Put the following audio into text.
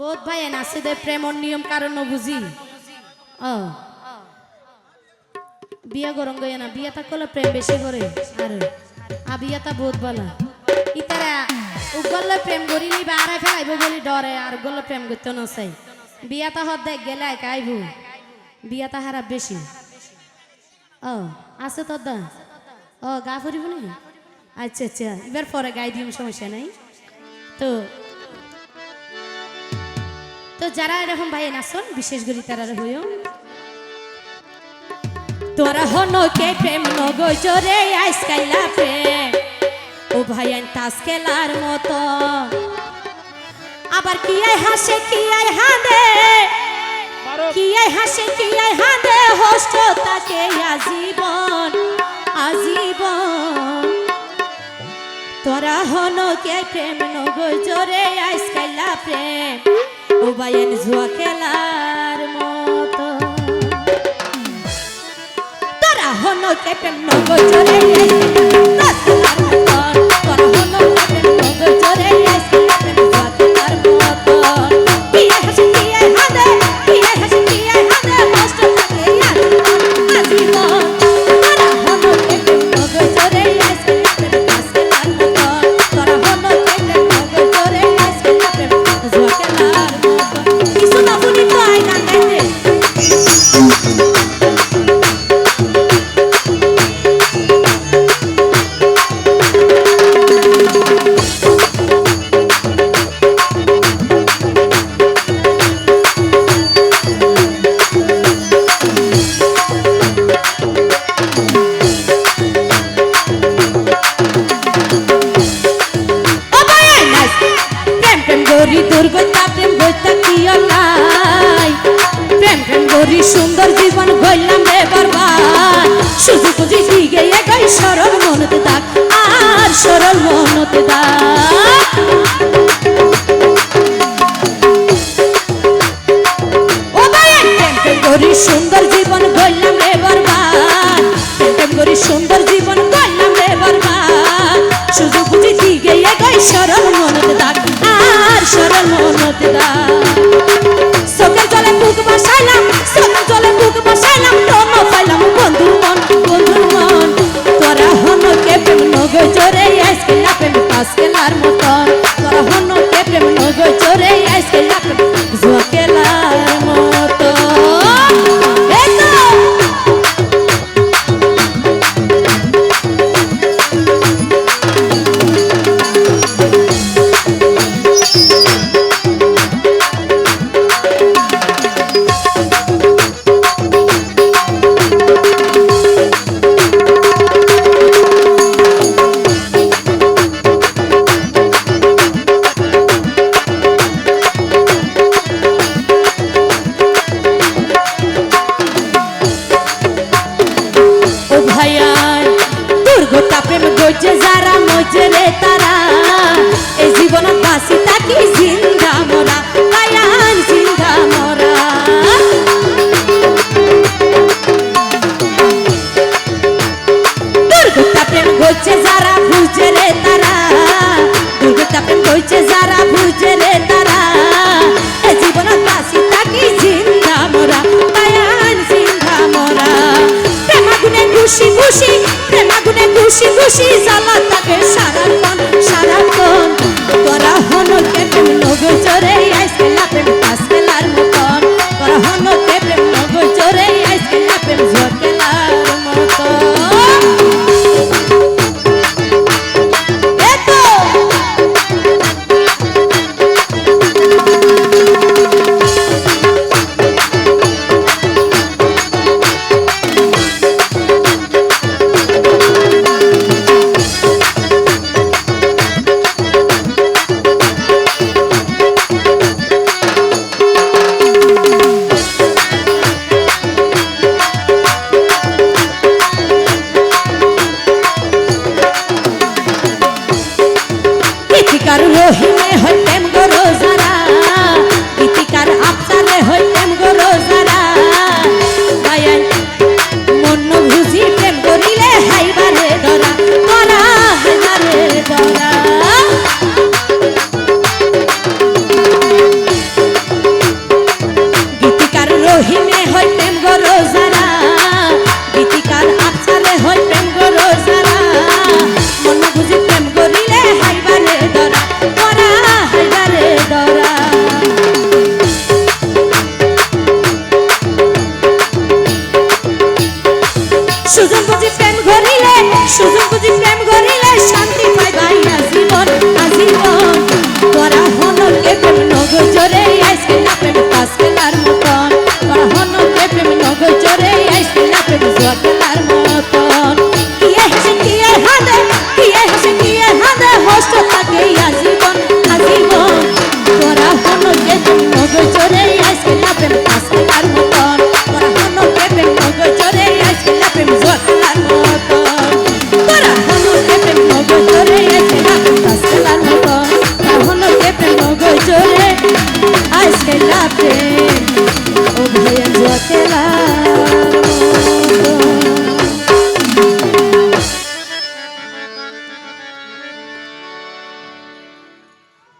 বোধ ভাই দে প্রেমর নিয়ম, কারণ বুঝি বিয়া গরম গয়ে না বিয়া তা করলে প্রেম বেশি করে আর আ বিয়া তা বোধ বলা। ইতারা উগল প্রেম করি নি বারে ফেলাইব বলি ডরে আর গলে প্রেম করতে নসাই বিয়া তা হদ দেখ গেলে আইব। বিয়া তা হারা বেশি ও আছে তোর দা। ও গা ফুরিব নি? আচ্ছা আচ্ছা এবার পরে গাই দিম, সমস্যা নাই। তো তো যারা এরকম ভাই নাচন বিশেষ করে তারা হইও। তোরা হনো কে প্রেম নগো জোরে আইসকাইলা প্রেম। ও ভাই তাস খেলার মতো। আবার কি আই হাসে, কি আই হাঁদে? কি আই হাসে, কি আই হাঁদে? হোস্ট তাকে আজীবন আজীবন। তোরা হনো কে প্রেম নগো জোরে আইসকাইলা প্রেম। বাইন জুয়া খেলার মতো। তোরা হনো কেটে প্রেম গরি দুর্গতা প্রেম বইতা কি অলাই প্রেম প্রেম গরি সুন্দর জীবন গইলাম রে বরবাদ। সুযোগ খুশি জ্বালা তাকে সারাক্ষণ Thank you.